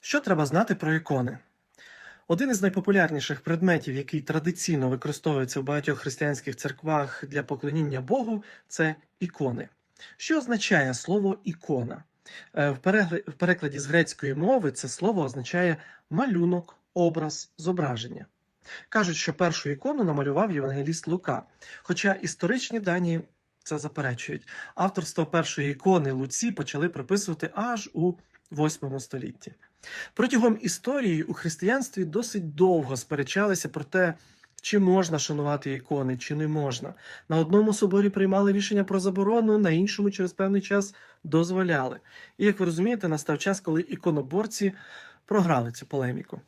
Що треба знати про ікони? Один із найпопулярніших предметів, який традиційно використовується в багатьох християнських церквах для поклоніння Богу, це ікони. Що означає слово ікона? Е, В перекладі з грецької мови це слово означає малюнок, образ, зображення. Кажуть, що першу ікону намалював євангеліст Лука, хоча історичні дані це заперечують. Авторство першої ікони Луці почали приписувати аж у VIII столітті. Протягом історії у християнстві досить довго сперечалися про те, чи можна шанувати ікони, чи не можна. На одному соборі приймали рішення про заборону, на іншому через певний час дозволяли. І як ви розумієте, настав час, коли іконоборці програли цю полеміку.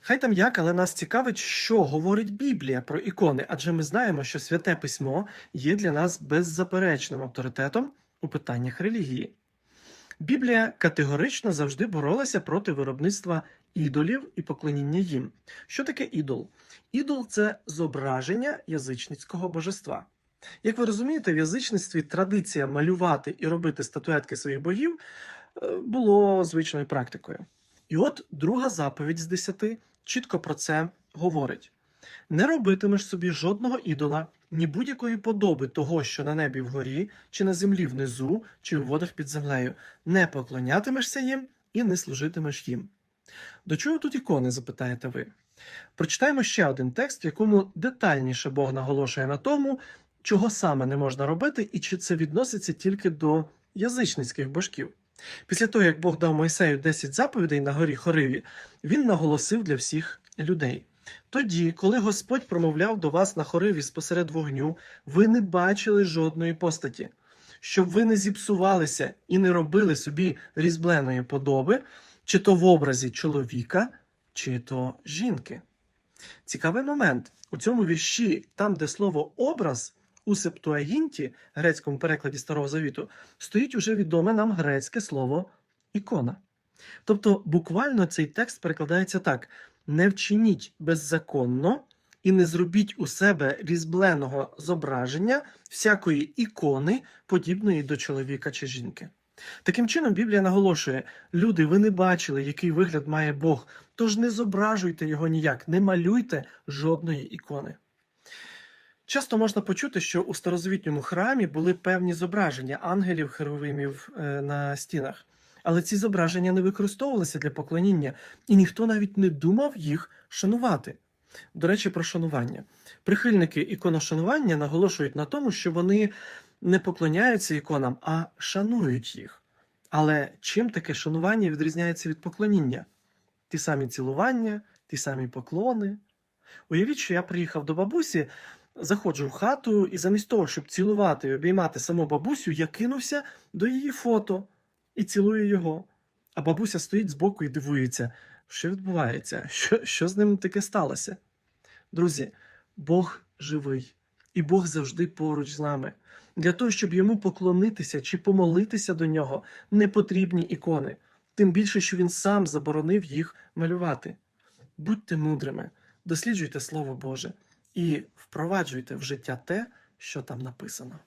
Хай там як, але нас цікавить, що говорить Біблія про ікони, адже ми знаємо, що святе письмо є для нас беззаперечним авторитетом у питаннях релігії. Біблія категорично завжди боролася проти виробництва ідолів і поклоніння їм. Що таке ідол? Ідол це зображення язичницького божества. Як ви розумієте, в язичництві традиція малювати і робити статуетки своїх богів е, було звичною практикою. І от друга заповідь з десяти чітко про це говорить: не робитимеш собі жодного ідола, ні будь-якої подоби того, що на небі вгорі, чи на землі внизу, чи у водах під землею, не поклонятимешся їм і не служитимеш їм. До чого тут ікони, запитаєте ви? Прочитаємо ще один текст, в якому детальніше Бог наголошує на тому, чого саме не можна робити, і чи це відноситься тільки до язичницьких божків. Після того, як Бог дав Мойсею 10 заповідей на горі Хориві, він наголосив для всіх людей. Тоді, коли Господь промовляв до вас на хориві спосеред вогню, ви не бачили жодної постаті, щоб ви не зіпсувалися і не робили собі різбленої подоби, чи то в образі чоловіка, чи то жінки. Цікавий момент. У цьому вірші, там, де слово образ у Септуагінті, грецькому перекладі Старого Завіту, стоїть уже відоме нам грецьке слово ікона. Тобто, буквально цей текст перекладається так: не вчиніть беззаконно і не зробіть у себе різбленого зображення всякої ікони, подібної до чоловіка чи жінки. Таким чином, Біблія наголошує: люди, ви не бачили, який вигляд має Бог, тож не зображуйте його ніяк, не малюйте жодної ікони. Часто можна почути, що у старозавітньому храмі були певні зображення ангелів, херовимів е, на стінах. Але ці зображення не використовувалися для поклоніння, і ніхто навіть не думав їх шанувати. До речі, про шанування. Прихильники іконошанування наголошують на тому, що вони не поклоняються іконам, а шанують їх. Але чим таке шанування відрізняється від поклоніння? Ті самі цілування, ті самі поклони. Уявіть, що я приїхав до бабусі, заходжу в хату, і замість того, щоб цілувати і обіймати саму бабусю, я кинувся до її фото і цілую його. А бабуся стоїть збоку і дивується, що відбувається, що, що з ним таке сталося. Друзі, Бог живий, і Бог завжди поруч з нами. Для того, щоб йому поклонитися чи помолитися до нього, не потрібні ікони, тим більше, що він сам заборонив їх малювати. Будьте мудрими, досліджуйте Слово Боже і впроваджуйте в життя те, що там написано.